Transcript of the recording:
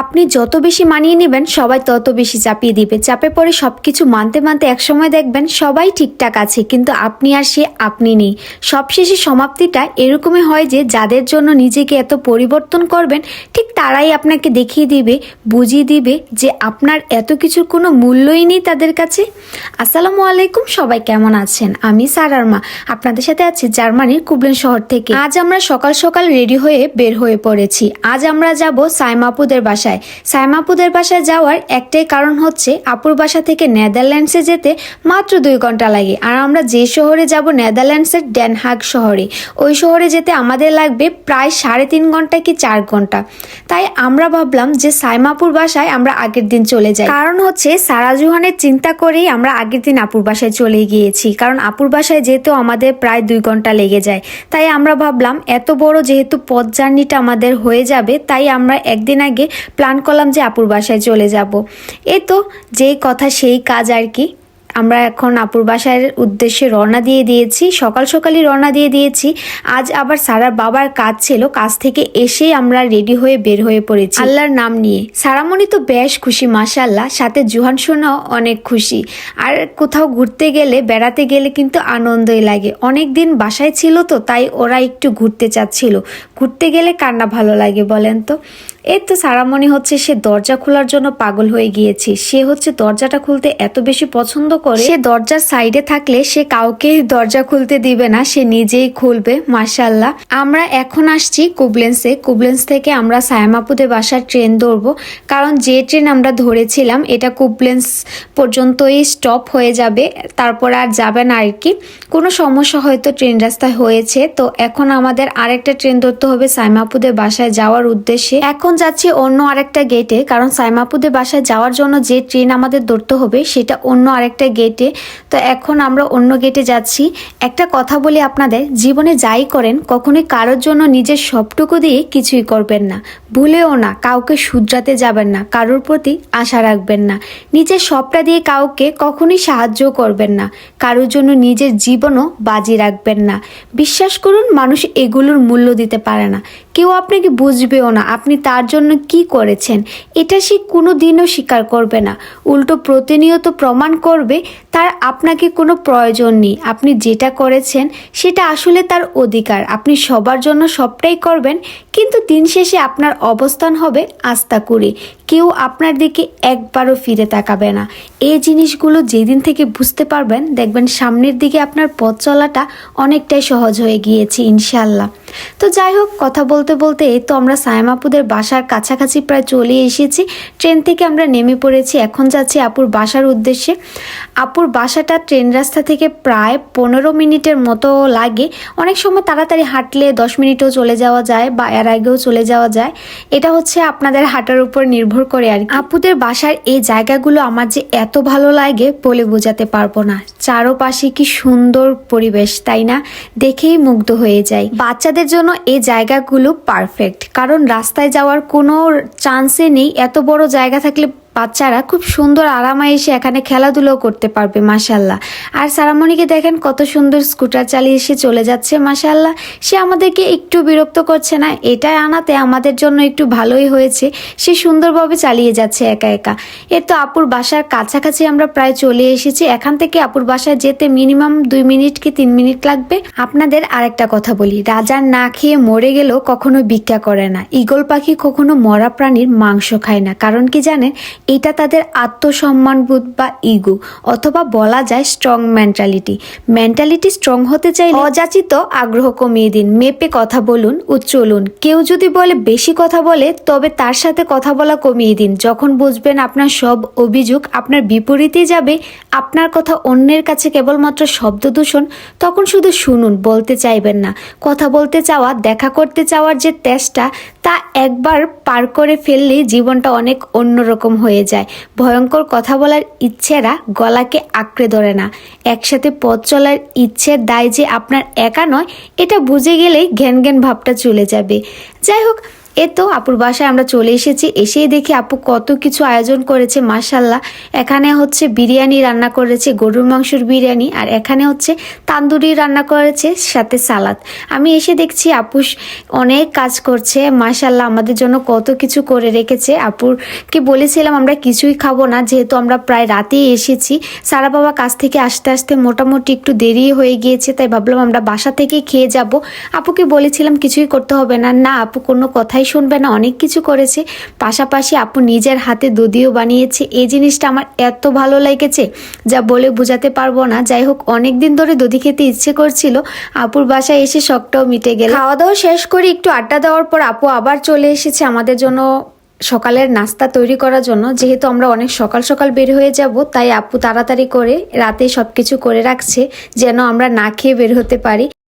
আপনি যত বেশি মানিয়ে নেবেন, সবাই তত বেশি চাপিয়ে দিবে। চাপে পড়ে সব কিছু মানতে মানতে একসময় দেখবেন সবাই ঠিকঠাক আছে, কিন্তু আপনি আর সে আপনি নেই। সবশেষে সমাপ্তিটা এরকমই হয় যে, যাদের জন্য নিজেকে এত পরিবর্তন করবেন, ঠিক তারাই আপনাকে দেখিয়ে দিবে, বুঝিয়ে দিবে যে আপনার এত কিছুর কোনো মূল্যই নেই তাদের কাছে। আসসালামু আলাইকুম, সবাই কেমন আছেন? আমি সারার মা আপনাদের সাথে আছি জার্মানির কুবলেন শহর থেকে। আজ আমরা সকাল সকাল রেডি হয়ে বের হয়ে পড়েছি। আজ আমরা যাব সাইমাপুদের বাসায়। সাইমাপুদের বাসায় যাওয়ার একটাই কারণ হচ্ছে আপুর বাসা থেকে নেদারল্যান্ডসে যেতে মাত্র দুই ঘণ্টা লাগে। আর আমরা যে শহরে যাব নেদারল্যান্ডসের ডেনহাগ শহরে। ওই শহরে যেতে আমাদের লাগবে প্রায় সাড়ে তিন ঘণ্টা কি চার ঘণ্টা। তাই আমরা ভাবলাম যে সাইমাপুর বাসায় আমরা আগের দিন চলে যাই। কারণ হচ্ছে সারা জুহানের চিন্তা করেই আমরা আগের দিন আপুর বাসায় চলে গিয়েছি। কারণ আপুর বাসায় যেতেও আমাদের প্রায় দুই ঘণ্টা লেগে যায়। তাই আমরা ভাবলাম, এত বড় যেহেতু পথ জার্নিটা আমাদের হয়ে যাবে, তাই আমরা একদিন আগে প্ল্যান করলাম যে আপুর বাসায় চলে যাব। এই তো, যেই কথা সেই কাজ আর কি। আমরা এখন আপুর বাসার উদ্দেশ্যে রওনা দিয়ে দিয়েছি। সকাল সকালই রওনা দিয়ে দিয়েছি। আজ আবার সারার বাবার কাজ ছিল। কাজ থেকে এসেই আমরা রেডি হয়ে বের হয়ে পড়েছি। আল্লাহর নাম নিয়ে। সারামণি তো বেশ খুশি মাসাল্লাহ সাথে জুহান সোনাও অনেক খুশি। আর কোথাও ঘুরতে গেলে, বেড়াতে গেলে কিন্তু আনন্দই লাগে। অনেক দিন বাসায় ছিল তো, তাই ওরা একটু ঘুরতে চাচ্ছিল। ঘুরতে গেলে কান্না ভালো লাগে বলেন তো? এই তো সারামণি হচ্ছে সে দরজা খোলার জন্য পাগল হয়ে গিয়েছে। সে হচ্ছে দরজাটা খুলতে এত বেশি পছন্দ করে। সে দরজার সাইডে থাকলে সে কাউকে দরজা খুলতে দিবে না, সে নিজেই খুলবে মার্শাল্লাহ আমরা এখন আসছি কুবলেন্সে। কুবলেন্স থেকে আমরা সায়ামাপুদের বাসার ট্রেন ধরবো। কারণ যে ট্রেন আমরা ধরেছিলাম, এটা কুবলেন্স পর্যন্তই স্টপ হয়ে যাবে। তারপর আর যাবে না আর কি কোনো সমস্যা হয়তো ট্রেন রাস্তায় হয়েছে। তো এখন আমাদের আরেকটা ট্রেন ধরতে হবে সাইমাপুদের বাসায় যাওয়ার উদ্দেশ্যে। এখন যাচ্ছি অন্য আরেকটা গেটে কারণ সাইমাপুদের বাসায় যাওয়ার জন্য যে ট্রেন আমাদের ধরতে হবে, সেটা অন্য আরেকটা গেটে তো এখন আমরা অন্য গেটে যাচ্ছি। একটা কথা বলি আপনাদের, জীবনে যাই করেন, কখনোই কারোর জন্য নিজের সবটুকু দিয়ে কিছুই করবেন না। ভুলেও না, কাউকে শুধরাতে যাবেন না, কারোর প্রতি আশা রাখবেন না। নিজের সবটা দিয়ে কাউকে কখনোই সাহায্য করবেন না, কারোর জন্য নিজের জীবনও বাজি রাখবেন না। বিশ্বাস করুন, মানুষ এগুলোর মূল্য দিতে পারে না। কেউ আপনাকে বুঝবেও না আপনি তার জন্য কি করেছেন। এটা সে কোনো দিনও স্বীকার করবে না। উল্টো প্রতিনিয়ত প্রমাণ করবে তার আপনাকে কোনো প্রয়োজন নেই। আপনি যেটা করেছেন, সেটা আসলে তার অধিকার। আপনি সবার জন্য সবটাই করবেন, কিন্তু দিন শেষে আপনার অবস্থান হবে আস্থা করে কেউ আপনার দিকে একবারও ফিরে তাকাবে না। এই জিনিসগুলো যেদিন থেকে বুঝতে পারবেন, দেখবেন সামনের দিকে আপনার পথ চলাটা অনেকটাই সহজ হয়ে গিয়েছে ইনশাল্লাহ তো যাই হোক, কথা বলতে বলতে এই তো আমরা সায়মাপুদের বাসার কাছাকাছি প্রায় চলে এসেছি। ট্রেন থেকে আমরা নেমে পড়েছি, এখন যাচ্ছি আপুর বাসার উদ্দেশ্যে। আপুর বাসাটা ট্রেন রাস্তা থেকে প্রায় পনেরো মিনিটের মতো লাগে। অনেক সময় তাড়াতাড়ি হাঁটলে দশ মিনিটও চলে যাওয়া যায় বা এর আগেও চলে যাওয়া যায়। এটা হচ্ছে আপনাদের হাঁটার উপর নির্ভর করে আর। আপুদের বাসার এই জায়গাগুলো আমার যে এত ভালো লাগে বলে বোঝাতে পারব না। চারোপাশে কি সুন্দর পরিবেশ, তাই না? দেখেই মুগ্ধ হয়ে যায় বাচ্চাদের জন্য এই জায়গাগুলো পারফেক্ট কারণ রাস্তায় যাওয়ার কোনো চান্সে নেই। এত বড় জায়গা থাকলে বাচ্চারা খুব সুন্দর আরামায় এসে এখানে খেলাধুলো করতে পারবে মাসাল্লাহ আর সারামণিকে দেখেন কত সুন্দর স্কুটার চালিয়ে এসে চলে যাচ্ছে মাসাল্লাহ সে আমাদেরকে একটু বিরক্ত করছে না এটা আনাতে আমাদের জন্য একটু ভালোই হয়েছে। সে সুন্দরভাবে চালিয়ে যাচ্ছে একা একা। এর তো আপুর বাসার কাছাকাছি আমরা প্রায় চলে এসেছি, এখান থেকে আপুর বাসায় যেতে মিনিমাম দুই মিনিট কি তিন মিনিট লাগবে? আপনাদের আরেকটা কথা বলি রাজার না খেয়ে মরে গেলেও কখনো ভিক্ষা করে না। ঈগল পাখি কখনো মরা প্রাণীর মাংস খায় না, কারণ কি জানেন? এটা তাদের আত্মসম্মানবোধ বা ইগো, অথবা বলা যায় স্ট্রং মেন্টালিটি মেন্টালিটি স্ট্রং হতে চাইলে অযাচিত আগ্রহ কমিয়ে দিন, মেপে কথা বলুন ও উচ্চলুন। কেউ যদি বলে বেশি কথা বলে, তবে তার সাথে কথা বলা কমিয়ে দিন। যখন বুঝবেন আপনার সব অভিযোগ আপনার বিপরীতে যাবে, আপনার কথা অন্যের কাছে কেবলমাত্র শব্দ দূষণ, তখন শুধু শুনুন, বলতে চাইবেন না। কথা বলতে চাওয়া, দেখা করতে চাওয়ার যে তেজটা, তা একবার পার করে ফেললে জীবনটা অনেক অন্যরকম হয়ে যায়। ভয়ঙ্কর কথা বলার ইচ্ছেরা গলাকে আঁকড়ে ধরে না। একসাথে পথ চলার ইচ্ছের দায় যে আপনার একা নয়, এটা বুঝে গেলেই ঘ্যান ঘ্যান ভাবটা চলে যাবে। যাই হোক এ তো আপুর বাসায় আমরা চলে এসেছি। এসেই দেখি আপু কত কিছু আয়োজন করেছে মাসাল্লাহ এখানে হচ্ছে বিরিয়ানি রান্না করেছে, গরুর মাংসর বিরিয়ানি, আর এখানে হচ্ছে তান্দুরি রান্না করেছে, সাথে সালাদ। আমি এসে দেখছি আপুস অনেক কাজ করছে মাসাল্লাহ আমাদের জন্য কত কিছু করে রেখেছে। আপুরকে বলেছিলাম, আমরা কিছুই খাব না, যেহেতু আমরা প্রায় রাতেই এসেছি। সারা বাবা কাছ থেকে আসতে আসতে মোটামুটি একটু দেরি হয়ে গিয়েছে, তাই ভাবলাম আমরা বাসা থেকে খেয়ে যাব। আপুকে বলেছিলাম, কিছুই করতে হবে না। না, আপু কোনো কথাই শুনবে না, অনেক কিছু করেছে। পাশাপাশি আপু নিজের হাতে দধিও বানিয়েছে। এই জিনিসটা আমার এত ভালো লেগেছে, যা বলে বোঝাতে পারব না। যাই হোক অনেক দিন ধরে দধি খেতে ইচ্ছে করছিল। আপুর বাসায় এসে শখটাও মিটে গেল। খাওয়া দাওয়া শেষ করে একটু আড্ডা দেওয়ার পর আপু আবার চলে এসেছে আমাদের জন্য সকালের নাস্তা তৈরি করার জন্য। যেহেতু আমরা অনেক সকাল সকাল বের হয়ে যাব, তাই আপু তাড়াতাড়ি করে রাতে সব কিছু করে রাখছে, যেন আমরা না খেয়ে বের হতে পারি।